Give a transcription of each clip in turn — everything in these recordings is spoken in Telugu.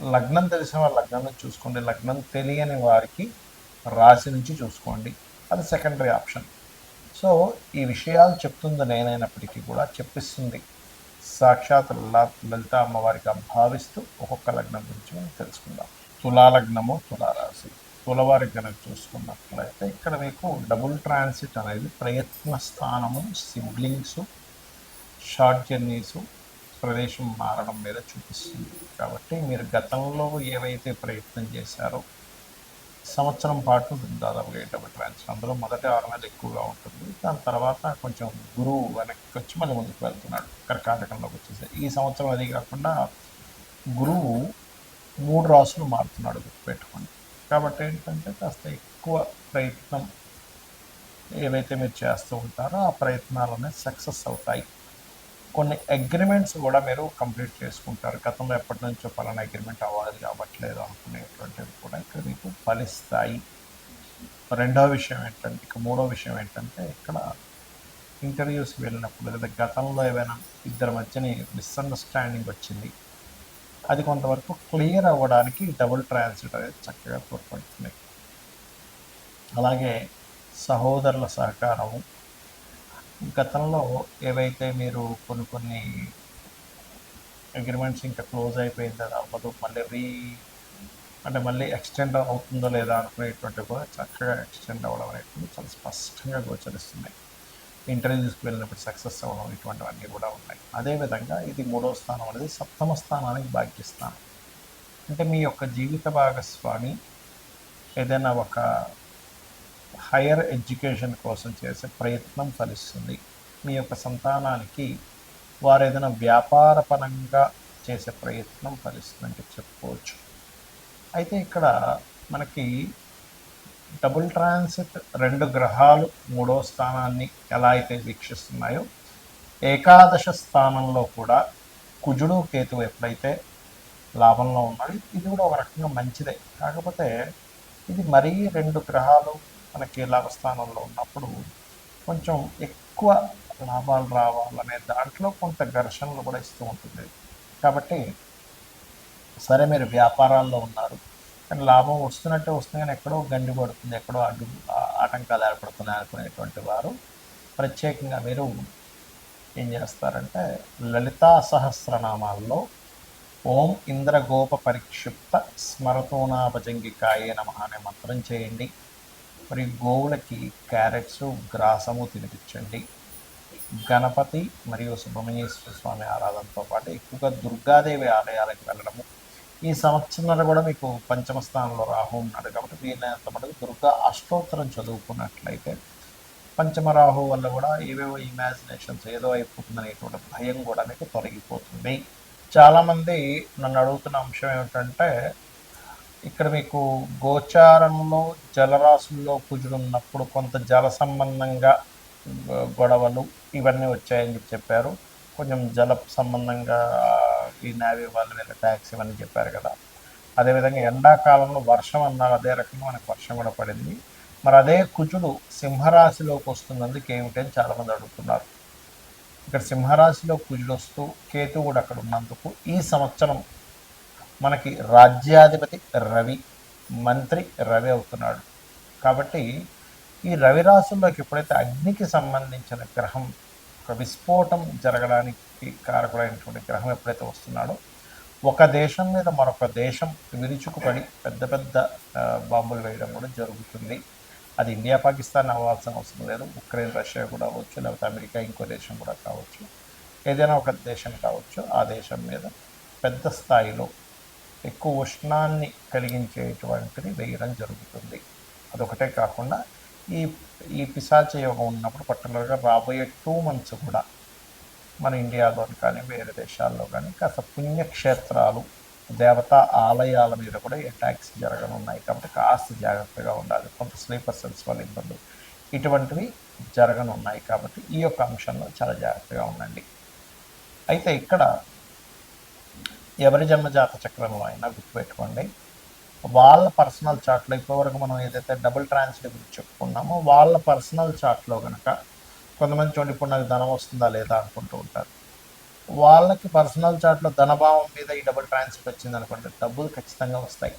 లగ్నం తెలిసిన వారు లగ్నం నుంచి చూసుకోండి. లగ్నం తెలియని వారికి రాశి నుంచి చూసుకోండి. అది సెకండరీ ఆప్షన్ సో ఈ విషయాలు చెప్తుంది నేనైనప్పటికీ కూడా చెప్పిస్తుంది. సాక్షాత్ లలిత అమ్మవారిగా భావిస్తూ ఒక్కొక్క లగ్నం గురించి మనం తెలుసుకుందాం. తులా లగ్నము తులారాశి. తులవారి కనుక చూసుకున్నట్లయితే ఇక్కడ మీకు డబుల్ ట్రాన్సిట్ అనేది ప్రయత్న స్థానము సిబ్లింగ్స్ షార్ట్ జర్నీసు ప్రదేశం మారడం మీద చూపిస్తుంది. కాబట్టి మీరు గతంలో ఏవైతే ప్రయత్నం చేశారో సంవత్సరం పాటు దాదాపుగా డబుల్ ట్రాన్స్ఫర్ అందులో మొదటి ఆరు నెలలు ఎక్కువగా ఉంటుంది. దాని తర్వాత కొంచెం గురువు వెనక్కి వచ్చి మళ్ళీ ముందుకు వెళ్తున్నాడు. కర్కాటకంలోకి వచ్చేసి ఈ సంవత్సరం అది కాకుండా గురువు మూడు రాసులు మారుతున్నాడు గుర్తుపెట్టుకోండి. కాబట్టి ఏంటంటే కాస్త ఎక్కువ ప్రయత్నం ఏవైతే మీరు చేస్తూ ఉంటారో ఆ ప్రయత్నాలనే సక్సెస్ అవుతాయి. కొన్ని అగ్రిమెంట్స్ కూడా మీరు కంప్లీట్ చేసుకుంటారు. గతంలో ఎప్పటి నుంచో పలానా అగ్రిమెంట్ అవ్వాలి కావట్లేదు అనుకునేటువంటివి కూడా ఇక్కడ మీకు ఫలిస్తాయి. రెండో విషయం ఏంటంటే ఇక మూడో విషయం ఏంటంటే ఇక్కడ ఇంటర్వ్యూస్ వెళ్ళినప్పుడు లేదా గతంలో ఏమైనా ఇద్దరి మధ్యని మిస్అండర్స్టాండింగ్ వచ్చింది అది కొంతవరకు క్లియర్ అవ్వడానికి డబుల్ ట్రాన్సిట్ అనేది చక్కగా తోడ్పడుతుంది. అలాగే సహోదరుల సహకారము గతంలో ఏవైతే మీరు కొన్ని కొన్ని అగ్రిమెంట్స్ ఇంకా క్లోజ్ అయిపోయింది అది అవ్వదు మళ్ళీ రీ అంటే మళ్ళీ ఎక్స్టెండ్ అవుతుందో లేదా అనుకునేటువంటి కూడా చక్కగా ఎక్స్టెండ్ అవ్వడం అనేటువంటి చాలా స్పష్టంగా గోచరిస్తున్నాయి ఇంటర్వ్యూస్కి వెళ్ళినప్పుడు సక్సెస్ అవ్వడం ఇటువంటివన్నీ కూడా ఉన్నాయి. అదేవిధంగా ఇది మూడో స్థానం అనేది సప్తమ స్థానానికి భాగ్యస్థానం. అంటే మీ యొక్క జీవిత భాగస్వామి ఏదైనా ఒక హైయర్ ఎడ్యుకేషన్ కోసం చేసే ప్రయత్నం ఫలిస్తుంది. మీ యొక్క సంతానానికి వారు ఏదైనా వ్యాపారపరంగా చేసే ప్రయత్నం ఫలిస్తుందని చెప్పుకోవచ్చు. అయితే ఇక్కడ మనకి డబుల్ ట్రాన్సిట్ రెండు గ్రహాలు మూడో స్థానాన్ని ఎలా అయితే వీక్షిస్తున్నాయో ఏకాదశ స్థానంలో కూడా కుజుడు కేతువు ఎప్పుడైతే లాభంలో ఉన్నాడు ఇది కూడా ఒక రకంగా మంచిదే. కాకపోతే ఇది మరీ రెండు గ్రహాలు మనకి లాభస్థానంలో ఉన్నప్పుడు కొంచెం ఎక్కువ లాభాలు రావాలనే దాంట్లో కొంత ఘర్షణలు కూడా ఇస్తూ ఉంటుంది. కాబట్టి సరే మీరు వ్యాపారాల్లో ఉన్నారు. కానీ లాభం వస్తున్నట్టే వస్తుంది కానీ ఎక్కడో గండి పడుతుంది ఎక్కడో అడ్డు ఆ- ఆటంకాలు ఏర్పడుతున్నాయి అనుకునేటువంటి వారు ప్రత్యేకంగా మీరు ఏం చేస్తారంటే లలితా సహస్రనామాల్లో ఓం ఇంద్రగోప పరిక్షిప్త స్మరతోనాభజంగికాయే నమ అనే మంత్రం చేయండి. మరి గోవులకి క్యారెట్స్ గ్రాసము తినిపించండి. గణపతి మరియు సుబ్రహ్మణ్యేశ్వర స్వామి ఆరాధనతో పాటు ఎక్కువగా దుర్గాదేవి ఆలయాలకు వెళ్ళడము. ఈ సంవత్సరాలు కూడా మీకు పంచమ స్థానంలో రాహు ఉన్నాడు కాబట్టి వీలైనంత మటుకు దుర్గా అష్టోత్తరం చదువుకున్నట్లయితే పంచమ రాహు వల్ల కూడా ఏవేవో ఇమాజినేషన్స్ ఏదో అయిపోతుందనేటువంటి భయం కూడా మీకు తొలగిపోతుంది. చాలామంది నన్ను అడుగుతున్న అంశం ఏమిటంటే ఇక్కడ మీకు గోచారంలో జలరాశుల్లో కుజుడున్నప్పుడు కొంత జల సంబంధంగా గొడవలు ఇవన్నీ వచ్చాయని చెప్పి చెప్పారు. కొంచెం జల సంబంధంగా ఈ నావీ వాళ్ళు వీళ్ళ ట్యాక్స్ ఇవన్నీ చెప్పారు కదా. అదేవిధంగా ఎండాకాలంలో వర్షం అన్నారు అదే రకంగా మనకు వర్షం కూడా పడింది. మరి అదే కుజుడు సింహరాశిలోకి వస్తున్నందుకు ఏమిటి అని చాలామంది అడుగుతున్నారు. ఇక్కడ సింహరాశిలో కుజుడు వస్తూ కేతు కూడా అక్కడ ఉన్నందుకు ఈ సంవత్సరం మనకి రాజ్యాధిపతి రవి మంత్రి రవి అవుతున్నాడు. కాబట్టి ఈ రవి రాశుల్లోకి ఎప్పుడైతే అగ్నికి సంబంధించిన గ్రహం ఒక విస్ఫోటం జరగడానికి కారకుడైనటువంటి గ్రహం ఎప్పుడైతే వస్తున్నాడో ఒక దేశం మీద మరొక దేశం విరుచుకుపడి పెద్ద పెద్ద బాంబులు వేయడం కూడా జరుగుతుంది. అది ఇండియా పాకిస్తాన్ అవ్వాల్సిన అవసరం లేదు. ఉక్రెయిన్ రష్యా కూడా అవ్వచ్చు. లేకపోతే అమెరికా ఇంకో దేశం కూడా కావచ్చు. ఏదైనా ఒక దేశం కావచ్చు. ఆ దేశం మీద పెద్ద స్థాయిలో ఎక్కువ ఉష్ణాన్ని కలిగించేటువంటిది వేయడం జరుగుతుంది. అదొకటే కాకుండా ఈ ఈ పిశాచ యోగం ఉన్నప్పుడు పర్టికులర్గా రాబోయే టూ మంత్స్ కూడా మన ఇండియాలో కానీ వేరే దేశాల్లో కానీ కాస్త పుణ్యక్షేత్రాలు దేవతా ఆలయాల మీద కూడా అటాక్స్ జరగనున్నాయి కాబట్టి కాస్త జాగ్రత్తగా ఉండాలి. కొంత స్లీపర్ సెల్స్ వల్ల ఇబ్బందులు ఇటువంటివి జరగనున్నాయి కాబట్టి ఈ యొక్క అంశంలో చాలా జాగ్రత్తగా ఉండండి. అయితే ఇక్కడ ఎవరి జన్మజాత చక్రంలో అయినా గుర్తుపెట్టుకోండి. వాళ్ళ పర్సనల్ చార్ట్లో ఇప్పటివరకు మనం ఏదైతే డబుల్ ట్రాన్స్లేట్ గురించి చెప్పుకున్నామో వాళ్ళ పర్సనల్ చార్ట్లో కనుక కొంతమంది చూడండి ఇప్పుడు నాకు ధనం వస్తుందా లేదా అనుకుంటూ ఉంటారు. వాళ్ళకి పర్సనల్ చార్ట్లో ధనభావం మీద ఈ డబుల్ ట్రాన్స్ఫర్ వచ్చింది అనుకోండి డబ్బులు ఖచ్చితంగా వస్తాయి.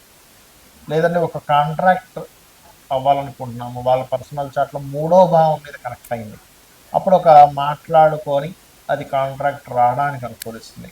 లేదంటే ఒక కాంట్రాక్ట్ అవ్వాలనుకుంటున్నాము వాళ్ళ పర్సనల్ చార్ట్లో మూడో భావం మీద కనెక్ట్ అయింది. అప్పుడు ఒక మాట్లాడుకొని అది కాంట్రాక్ట్ రావడానికి అనుకూలిస్తుంది.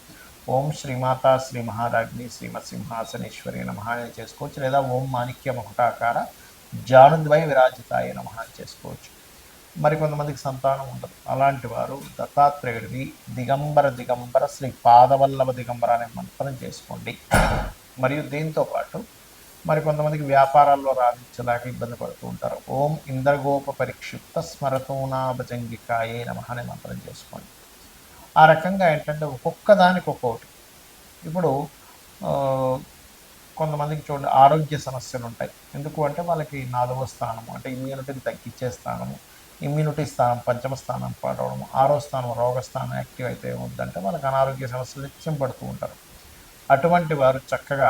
ఓం శ్రీమాత శ్రీ మహారాజ్ని శ్రీమత్ సింహాసనేశ్వరి అని చేసుకోవచ్చు లేదా ఓం మాణిక్య మకుటాకార జానుద్వై విరాజితాయ నమః అని చేసుకోవచ్చు. మరి కొంతమందికి సంతానం ఉండదు. అలాంటి వారు దత్తాత్రేయుడిని దిగంబర దిగంబర శ్రీ పాదవల్లభ దిగంబర అనే మంత్రం చేసుకోండి. మరియు దీంతో పాటు మరి కొంతమందికి వ్యాపారాల్లో రాణించలేక ఇబ్బంది పడుతూ ఉంటారు. ఓం ఇంద్రగోప పరిక్షిప్త స్మరతోనాభజంగికాయే నమ అనే మంత్రం చేసుకోండి. ఆ రకంగా ఏంటంటే ఒక్కొక్క దానికి ఒక్కొక్కటి. ఇప్పుడు కొంతమందికి చూడండి ఆరోగ్య సమస్యలు ఉంటాయి. ఎందుకు అంటే వాళ్ళకి నాలుగో స్థానము అంటే ఇమ్యూనిటీని తగ్గించే స్థానము ఇమ్యూనిటీ స్థానం పంచమ స్థానం పడవడం ఆరో స్థానం రోగస్థానం యాక్టివ్ అయితే ఏమవుతుందంటే వాళ్ళకి అనారోగ్య సమస్యలు నిత్యం పడుతూ ఉంటారు. అటువంటి వారు చక్కగా